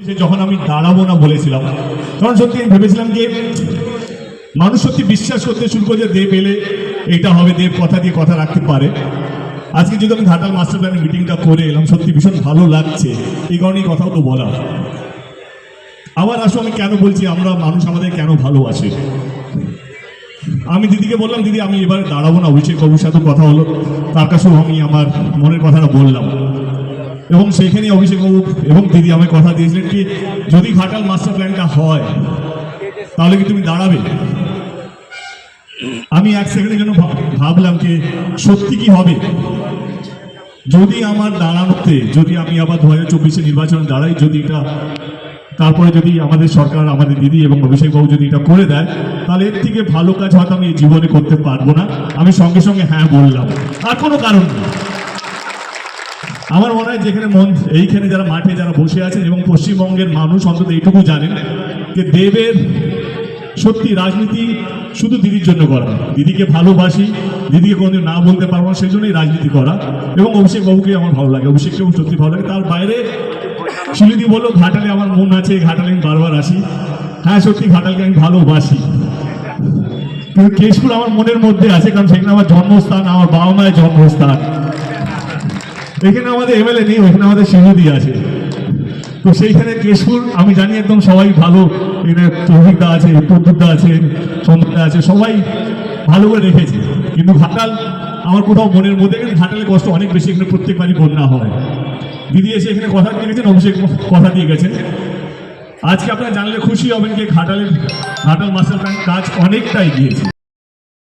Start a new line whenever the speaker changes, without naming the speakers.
যখন আমি দাঁড়াবো না বলেছিলাম, তখন সত্যি আমি ভেবেছিলাম যে মানুষ সত্যি বিশ্বাস করতে শুরু করে যে দেব এলে এইটা হবে, দেব কথা দিয়ে কথা রাখতে পারে। আজকে যদি আমি ঘাটাল মাস্টার প্ল্যানের মিটিংটা করে এলাম, সত্যি ভীষণ ভালো লাগছে। এই কারণেই কথাও তো বলা আবার আসো, আমি কেন বলছি, আমরা মানুষ আমাদের কেন ভালোবাসে? আমি দিদিকে বললাম, দিদি, আমি এবারে দাঁড়াবো না, অভিষেক বাবুর সাথে কথা হলো। তার কাছেও আমি আমার মনের কথাটা বললাম। এবং সেইখানে অভিষেকবাবু এবং দিদি আমায় কথা দিয়েছিলেন কি, যদি ঘাটাল মাস্টার প্ল্যানটা হয়, তাহলে কি তুমি দাঁড়াবে? আমি এক সেকেন্ডের জন্য ভাব- ভাবলাম যে সত্যি কি হবে? যদি আমার দাঁড়ানোতে, যদি আমি আবার দু হাজার চব্বিশে নির্বাচনে দাঁড়াই, যদি এটা, তারপরে যদি আমাদের সরকার, আমাদের দিদি এবং অভিষেকবাবু যদি এটা করে দেয়, তাহলে এর থেকে ভালো কাজ হয়তো আমি জীবনে করতে পারব না। আমি সঙ্গে সঙ্গে হ্যাঁ বললাম। আর কোনো কারণ নেই। আমার মনে হয় যেখানে মন, এইখানে যারা মাঠে যারা বসে আছেন এবং পশ্চিমবঙ্গের মানুষ অন্তত এইটুকু জানেন যে দেবের সত্যি রাজনীতি শুধু দিদির জন্য করা দিদিকে ভালোবাসি, দিদিকে কোনোদিন না বলতে পারব না সেই জন্যই রাজনীতি করা। এবং অভিষেক বাবুকে আমার ভালো লাগে অভিষেককেও সত্যি ভালো লাগে। তার বাইরে শিলিদি বলল, ঘাটালে আমার মন আছে ঘাটালে আমি বারবার আসি। হ্যাঁ সত্যি ঘাটালকে আমি ভালোবাসি। কিন্তু কেশপুর আমার মনের মধ্যে আছে, কারণ সেখানে আমার জন্মস্থান, আমার বাবা মায়ের জন্মস্থান। এখানে আমাদের এমএলএ নেই, ওখানে আমাদের সিন্ধুদি আছে। তো সেইখানে কেশপুর, আমি জানি একদম সবাই ভালো। এখানে আছে প্রদ্যুৎদা আছে চন্দ্রদা আছে, সবাই ভালো করে রেখেছে। কিন্তু ঘাটাল, আমার কোথাও মনের মধ্যে, কিন্তু ঘাটালে কষ্ট অনেক বেশি, এখানে প্রত্যেকবারই বন্যা হয়। দিদি এসে এখানে কথা দিয়ে গেছেন অভিষেক কথা দিয়ে গেছেন। আজকে আপনারা জানলে খুশি হবেন যে ঘাটালের, ঘাটাল মাস্টার প্ল্যান কাজ অনেকটাই গিয়েছে